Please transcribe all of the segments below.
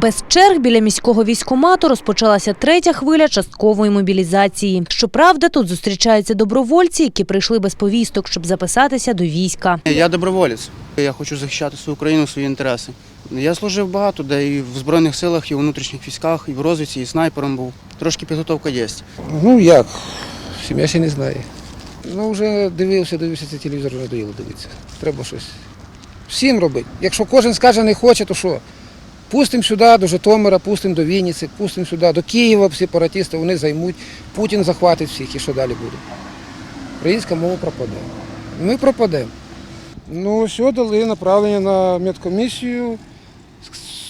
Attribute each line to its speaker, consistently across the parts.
Speaker 1: Без черг біля міського військкомату розпочалася третя хвиля часткової мобілізації. Щоправда, тут зустрічаються добровольці, які прийшли без повісток, щоб записатися до війська.
Speaker 2: Я доброволець. Я хочу захищати свою країну, свої інтереси. Я служив багато, де і в Збройних силах, і в внутрішніх військах, і в розвідці, і снайпером був. Трошки підготовка є.
Speaker 3: Ну як? Сім'я ще не знає. Ну вже дивився, дивився цей телевізор, надоїло дивитися. Треба щось. Всім робити. Якщо кожен скаже не хоче, то що? Пустимо сюди до Житомира, пустимо до Вінниці, пустимо сюди до Києва, сепаратисти, вони займуть, Путін захватить всіх і що далі буде. Українська мова пропаде. Ми пропадемо. Ну, все, дали направлення на медкомісію.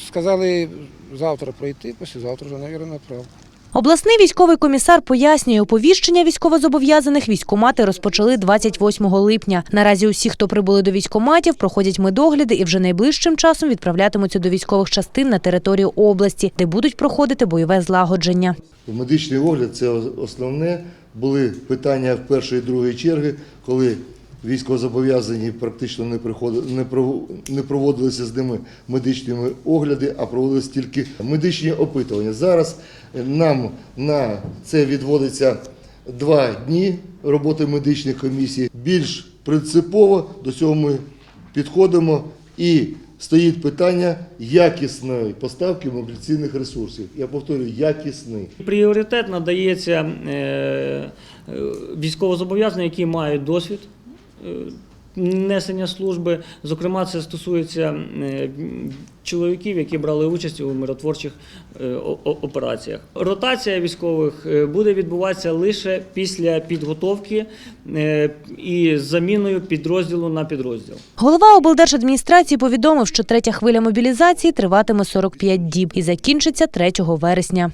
Speaker 3: Сказали завтра пройти, післязавтра вже, мабуть, направлю.
Speaker 1: Обласний військовий комісар пояснює, оповіщення військовозобов'язаних військкомати розпочали 28 липня. Наразі усі, хто прибули до військкоматів, проходять медогляди і вже найближчим часом відправлятимуться до військових частин на територію області, де будуть проходити бойове злагодження.
Speaker 4: Медичний огляд це основне. Були питання в першої і другої черги, коли військовозобов'язані практично не не не проводилися з ними медичними огляди, а проводилися тільки медичні опитування. Зараз нам на це відводиться два дні роботи медичних комісій. Більш принципово до цього ми підходимо і стоїть питання якісної поставки мобілізаційних ресурсів. Я повторюю, якісний.
Speaker 5: Пріоритет надається е, е, військовозобов'язаним, які мають досвід несення служби. Зокрема, це стосується чоловіків, які брали участь у миротворчих е, операціях. Ротація військових е, буде відбуватися лише після підготовки е, і заміною підрозділу на підрозділ.
Speaker 1: Голова облдержадміністрації повідомив, що третя хвиля мобілізації триватиме 45 діб і закінчиться 3 вересня.